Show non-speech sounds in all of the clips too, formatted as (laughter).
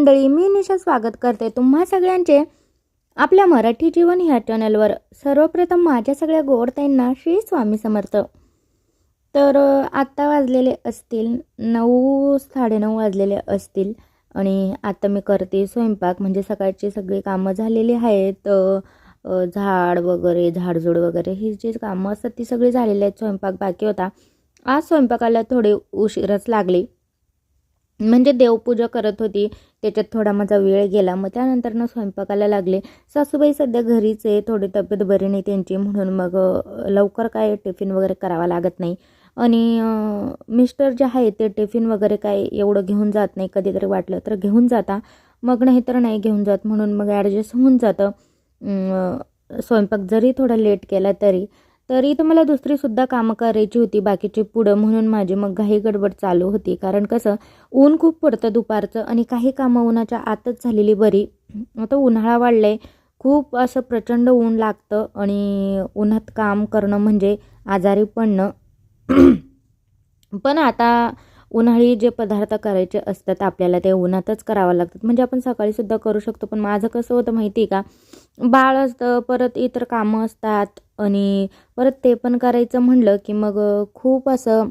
मंडळी मी निशा स्वागत करते तुम्हा सगळ्यांचे आपल्या मराठी जीवन ह्या चॅनलवर. सर्वप्रथम माझ्या सगळ्या गोडताईंना श्री स्वामी समर्थ. तर आत्ता वाजलेले असतील नऊ साडेनऊ वाजलेले असतील आणि आता मी करते स्वयंपाक म्हणजे सकाळची सगळी कामं झालेली आहेत झाड वगैरे झाडझूड वगैरे ही जी कामं असतात ती सगळी झालेली आहेत स्वयंपाक बाकी होता. आज स्वयंपाकाला थोडी उशीरच लागली. म्हणजे देवपूजा करत होती. त्याच्यात थोडा माझा वेळ गेला. मग त्यानंतर ना स्वयंपाकाला लागले. सासूबाई सध्या घरीच आहे. थोडी तब्येत बरी नाही त्यांची. म्हणून मग लवकर काय टिफिन वगैरे करावा लागत नाही. आणि मिस्टर जे आहे ते टिफिन वगैरे काय एवढं घेऊन जात नाही. कधीतरी वाटलं तर घेऊन जाता. मग नाही तर नाही घेऊन जात. म्हणून मग ॲडजस्ट होऊन जातं. स्वयंपाक जरी थोडा लेट केला तरी. तरी तर मला दुसरीसुद्धा कामं करायची होती बाकीची पुढं म्हणून माझी मग घाई गडबड चालू होती. कारण कसं ऊन खूप पडतं दुपारचं आणि काही कामं उन्हाच्या आतच झालेली बरी. आता उन्हाळा वाढलाय खूप असं प्रचंड ऊन लागतं आणि उन्हात काम करणं म्हणजे आजारी पडणं. पण आता उन्हाळी जे पदार्थ करायचे असतात आपल्याला ते उन्हातच करावं लागतात. म्हणजे आपण सकाळीसुद्धा करू शकतो पण माझं कसं होतं माहिती आहे का? बाळ असतं परत इतर कामं असतात आणि परत ते पण करायचं म्हणलं की मग खूप असं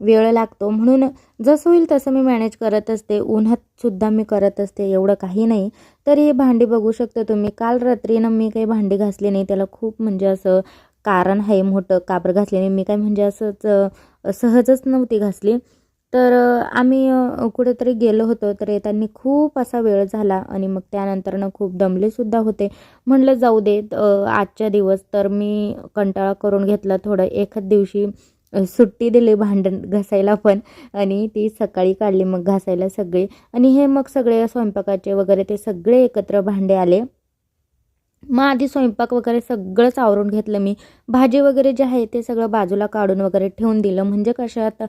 वेळ लागतो. म्हणून जसं होईल तसं मी मॅनेज करत असते. उन्हातसुद्धा मी करत असते. एवढं काही नाही. तरी भांडी बघू शकता तुम्ही. काल रात्रीनं मी काही भांडी घासली नाही. त्याला खूप म्हणजे असं कारण आहे. मोठं काबर घासली नाही मी काय म्हणजे असंच सहजच नव्हती घासली. तर आम्ही कुठेतरी गेलो होतो तर येताना खूप असा वेळ झाला आणि मग त्यानंतरनं खूप दमलेसुद्धा होते. म्हणलं जाऊ दे आजच्या दिवस तर मी कंटाळा करून घेतला थोडं. एखाद दिवशी सुट्टी दिली भांडण घासायला पण आणि ती सकाळी काढली मग घासायला सगळी. आणि हे मग सगळे स्वयंपाकाचे वगैरे ते सगळे एकत्र भांडे आले. मग आधी स्वयंपाक वगैरे सगळंच आवरून घेतलं मी. भाजी वगैरे जे आहे ते सगळं बाजूला काढून वगैरे ठेवून दिलं. म्हणजे कशात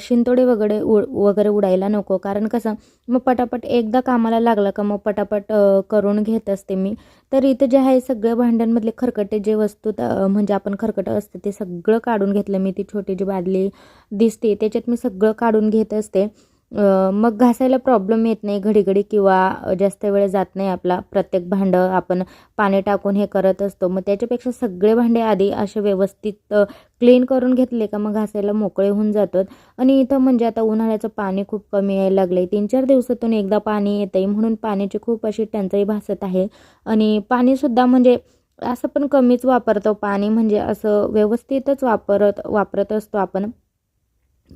शिंतोडे वगैरे उ वगैरे उडायला नको. कारण कसं मग पटापट एकदा कामाला लागलं का मग पटापट करून घेत असते मी. तर इथं जे आहे सगळ्या भांड्यांमधले खरकटे जे वस्तू म्हणजे आपण खरकटं असते ते सगळं काढून घेतलं मी. ती छोटी जी बादली दिसते त्याच्यात मी सगळं काढून घेत असते. मग घासायला प्रॉब्लेम येत नाही घडी घडी किंवा जास्त वेळ जात नाही आपला. प्रत्येक भांडं आपण पाणी टाकून हे करत असतो. मग त्याच्यापेक्षा सगळे भांडे आधी असे व्यवस्थित क्लीन करून घेतले का मग घासायला मोकळे होऊन जातात. आणि इथं म्हणजे आता उन्हाळ्याचं पाणी खूप कमी यायला लागलं तीन चार दिवसातून एकदा पाणी येतंय. म्हणून पाण्याची खूप अशी टंचाई भासत आहे. आणि पाणीसुद्धा म्हणजे असं पण कमीच वापरतो. पाणी म्हणजे असं व्यवस्थितच वापरत वापरत असतो आपण.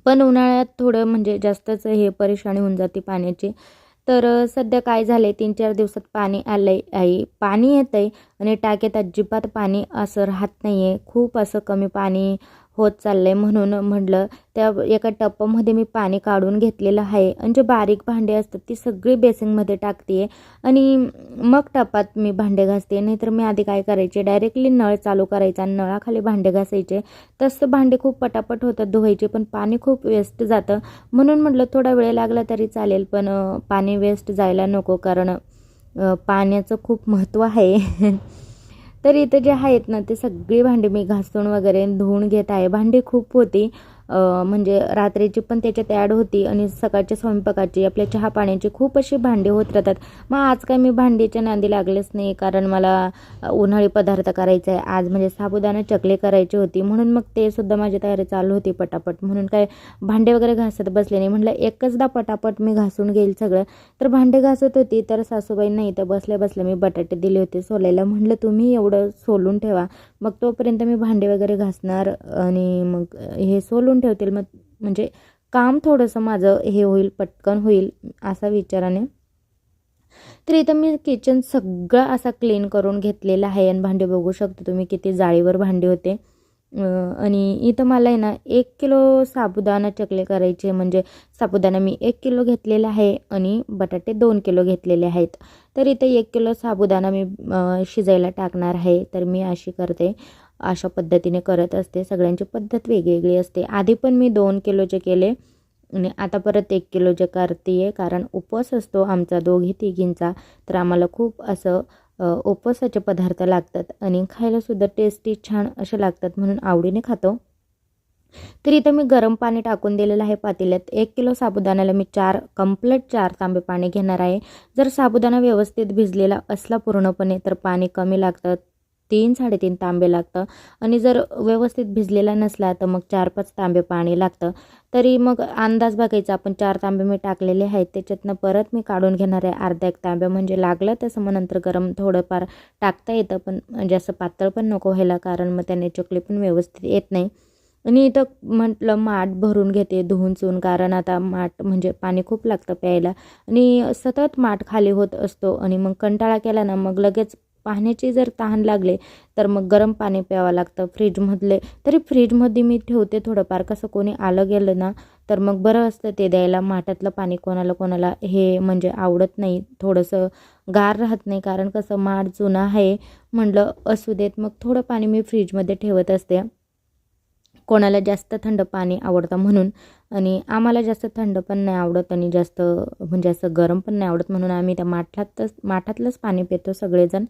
पण उन्हाळ्यात थोडं म्हणजे जास्तच हे परेशानी होऊन जाते पाण्याची. तर सध्या काय झालं आहे तीन चार दिवसात पाणी आलं आहे पाणी येतं आहे आणि टाक्यात अजिबात पाणी असं राहत नाही आहे खूप असं कमी पाणी होत चाललं आहे म्हणून म्हटलं त्या एका टप्पामध्ये मी पाणी काढून घेतलेलं आहे. आणि जे बारीक भांडे असतात ती सगळी बेसिंगमध्ये टाकते आणि मग टपात मी भांडे घासते नाहीतर मी आधी काय करायचे? डायरेक्टली नळ चालू करायचा आणि नळाखाली भांडे घासायचे. तसं भांडे खूप पटापट होतात धुवायचे पण पाणी खूप वेस्ट जातं. म्हणून म्हटलं थोडा वेळ लागला तरी चालेल पण पाणी वेस्ट जायला नको कारण पाण्याचं खूप महत्त्व आहे. (laughs) तर इथं जे आहेत ना ते सगळी भांडी मी घासून वगैरे धुवून घेत आहे. भांडी खूप होती. म्हणजे रात्रीची पण त्याच्यात ॲड होती आणि सकाळच्या स्वयंपाकाची आपल्या चहा पाण्याची खूप अशी भांडी होत राहतात. मग आज काय मी भांडीच्या नांदी लागलेच नाही कारण मला उन्हाळी पदार्थ करायचा आहे. आज म्हणजे साबुदाणा चकली करायची होती. म्हणून मग ते सुद्धा माझी तयारी चालू होती पटापट. म्हणून काय भांडे वगैरे घासत बसले नाही. म्हटलं एकचदा पटापट मी घासून घेईल सगळं. तर भांडे घासत होती तर सासूबाई नाही तर बसल्या बसल्या मी बटाटे दिले होते सोलायला. म्हटलं तुम्ही एवढं सोलून ठेवा. मग तोपर्यंत मी भांडे वगैरे घासणार आणि मग हे सोलून ठेवतील. मग म्हणजे काम थोडंसं माझं हे होईल पटकन होईल असा विचाराने. तर इथं मी किचन सगळं असा क्लीन करून घेतलेलं आहे आणि भांडे बघू शकतो तुम्ही किती जाळीवर भांडे होते. आणि इथं मला आहे ना एक किलो साबुदाणा चकले करायचे. म्हणजे साबुदाणा मी एक किलो घेतलेला आहे आणि बटाटे दोन किलो घेतलेले आहेत. तर इथं एक किलो साबुदाणा मी शिजायला टाकणार आहे. तर मी अशी करते. अशा पद्धतीने करत असते. सगळ्यांची पद्धत वेगवेगळी असते. आधी पण मी दोन किलोचे केले आणि आता परत एक किलोचे करते आहे कारण उपवास असतो आमचा दोघी तिघींचा. तर आम्हाला खूप असं उपवासाचे पदार्थ लागतात आणि खायलासुद्धा टेस्टी छान असे लागतात म्हणून आवडीने खातो. तर इथं मी गरम पाणी टाकून दिलेलं आहे पातेल्यात. एक किलो साबुदाण्याला मी चार कंप्लीट चार तांबे पाणी घेणार आहे. जर साबुदाणा व्यवस्थित भिजलेला असला पूर्णपणे तर पाणी कमी लागतं तीन साडेतीन तांबे लागतं. आणि जर व्यवस्थित भिजलेला नसला तर मग चार पाच तांबे पाणी लागतं. तरी मग अंदाज बघायचा आपण चार तांबे मी टाकलेले आहेत त्याच्यातनं परत मी काढून घेणार आहे अर्धा एक तांब्या म्हणजे लागलं तसं मग नंतर गरम थोडंफार टाकता येतं पण म्हणजे जास्त पातळ पण नको व्हायला कारण मग त्याने चकली पण व्यवस्थित येत नाही. आणि इथं म्हटलं माठ भरून घेते धुवून चुवून कारण आता माठ म्हणजे पाणी खूप लागतं प्यायला. आणि सतत माठ खाली होत असतो आणि मग कंटाळा केला ना मग लगेच पाण्याची जर तहान लागले तर मग गरम पाणी प्यावं लागतं. फ्रीजमधले तरी फ्रीजमध्ये मी ठेवते थोडंफार. कसं कोणी आलं गेलं ना तर मग बरं असतं ते द्यायला. माठातलं पाणी कोणाला कोणाला हे म्हणजे आवडत नाही. थोडंसं गार राहत नाही कारण कसं माठ जुना आहे म्हणलं असू देत. मग थोडं पाणी मी फ्रीजमध्ये ठेवत असते. कोणाला जास्त थंड पाणी आवडतं म्हणून. आणि आम्हाला जास्त थंड पण नाही आवडत आणि जास्त म्हणजे असं गरम पण नाही आवडत म्हणून आम्ही त्या माठातच माठातलंच पाणी पितो सगळेजण.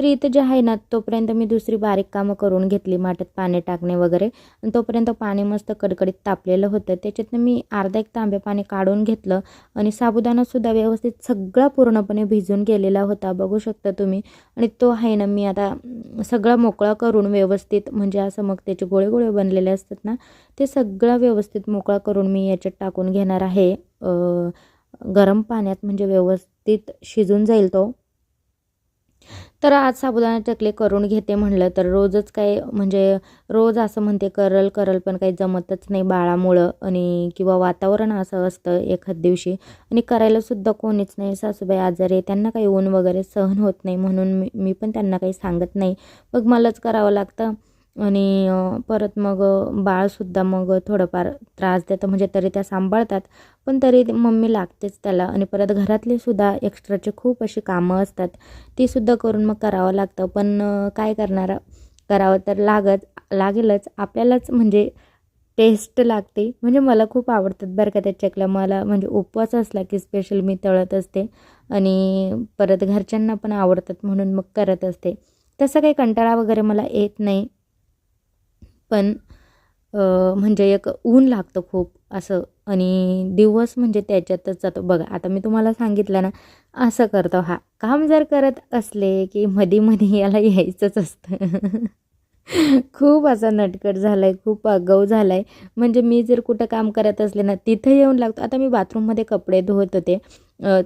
तर इथं जे आहे ना तोपर्यंत मी दुसरी बारीक कामं करून घेतली माठात पाणी टाकणे वगैरे. आणि तोपर्यंत पाणी मस्त कडकडीत तापलेलं होतं. त्याच्यातनं मी अर्धा एक तांबे पाणी काढून घेतलं आणि साबुदाणासुद्धा व्यवस्थित सगळा पूर्णपणे भिजून गेलेला होता बघू शकता तुम्ही. आणि तो आहे ना मी आता सगळा मोकळा करून व्यवस्थित म्हणजे असं मग त्याचे गोळे गोळे बनलेले असतात ना ते सगळं व्यवस्थित मोकळा करून मी याच्यात टाकून घेणार आहे. गरम पाण्यात म्हणजे व्यवस्थित शिजून जाईल तो. तर आज साबुदाणा चकले करून घेते म्हणलं तर रोजच काय म्हणजे रोज असं म्हणते करल करल पण काही जमतच नाही बाळामुळं आणि किंवा वातावरण असं असतं एखाद दिवशी. आणि करायलासुद्धा कोणीच नाही सासूबाई आजारी त्यांना काही ऊन वगैरे सहन होत नाही म्हणून मी मी पण त्यांना काही सांगत नाही. मग मलाच करावं लागतं. आणि परत मग बाळसुद्धा मग थोडंफार त्रास देतं. म्हणजे तरी त्या सांभाळतात पण तरी मम्मी लागतेच त्याला. आणि परत घरातली सुद्धा एक्स्ट्राचे खूप अशी कामं असतात. तीसुद्धा करून मग करावं लागतं. पण काय करणार? करावं तर लागत लागेलच. आपल्यालाच म्हणजे टेस्ट लागते. म्हणजे मला खूप आवडतात बरं का त्या चकल्या मला म्हणजे उपवास असला की स्पेशल मी तळत असते. आणि परत घरच्यांना पण आवडतात म्हणून मग करत असते. तसं काही कंटाळा वगैरे मला येत नाही. पण म्हणजे एक ऊन लागतं खूप असं. आणि दिवस म्हणजे त्याच्यातच जातो. बघा आता मी तुम्हाला सांगितलं ना असं करतो हा. काम जर करत असले की मधी मधी याला यायचंच असतं. (laughs) खूप असा नटकट झाला आहे खूप आगाऊ झाला आहे म्हणजे मी जर कुठं काम करत असले ना तिथं येऊन लागतो. आता मी बाथरूममध्ये कपडे धुवत होते.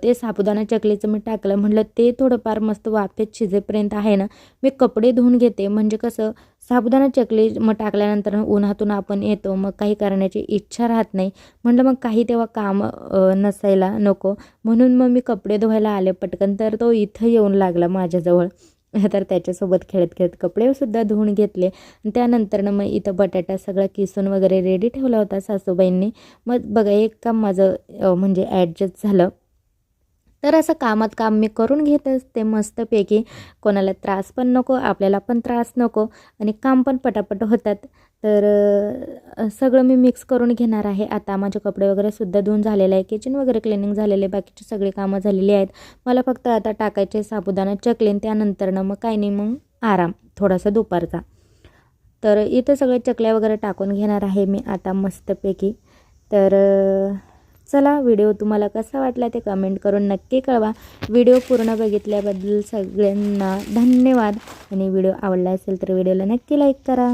ते साबुदाणा चकलीचं मी टाकलं. म्हटलं ते थोडंफार मस्त वाफेत शिजेपर्यंत आहे ना मी कपडे धुवून घेते. म्हणजे कसं साबुदाणा चकली मग टाकल्यानंतर उन्हातून आपण येतो. मग काही करण्याची इच्छा राहत नाही. म्हटलं मग काही तेव्हा काम नसायला नको. म्हणून मग मी कपडे धुवायला आले पटकन. तर तो इथं येऊन लागला माझ्याजवळ. (laughs) तर त्याच्यासोबत खेळत खेळत कपडेसुद्धा धुवून घेतले. त्यानंतरनं मग इथं बटाटा सगळा किसून वगैरे रेडी ठेवला होता सासूबाईंनी. मग बघा एक काम माझं म्हणजे ॲडजस्ट झालं. तर असं कामात काम मी करून घेत असते मस्तपैकी. कोणाला त्रास पण नको आपल्याला पण त्रास नको आणि काम पण पटापट होतात. तर सगळं मी मिक्स करून घेणार आहे. आता माझे कपडे वगैरे सुद्धा धुवून झालेलं आहे. किचन वगैरे क्लिनिंग झालेले बाकीची सगळी कामं झालेली आहेत. मला फक्त आता टाकायचे साबुदाणा चकलेन त्यानंतरनं मग काही नाही मग आराम थोडासा दुपारचा. तर इथं सगळे चकल्या वगैरे टाकून घेणार आहे मी आता मस्तपैकी. तर चला व्हिडिओ तुम्हाला कसा वाटला ते कमेंट करून नक्की कळवा. व्हिडिओ पूर्ण बघितल्याबद्दल सगळ्यांना धन्यवाद. आणि व्हिडिओ आवडला असेल तर व्हिडिओला नक्की लाईक करा.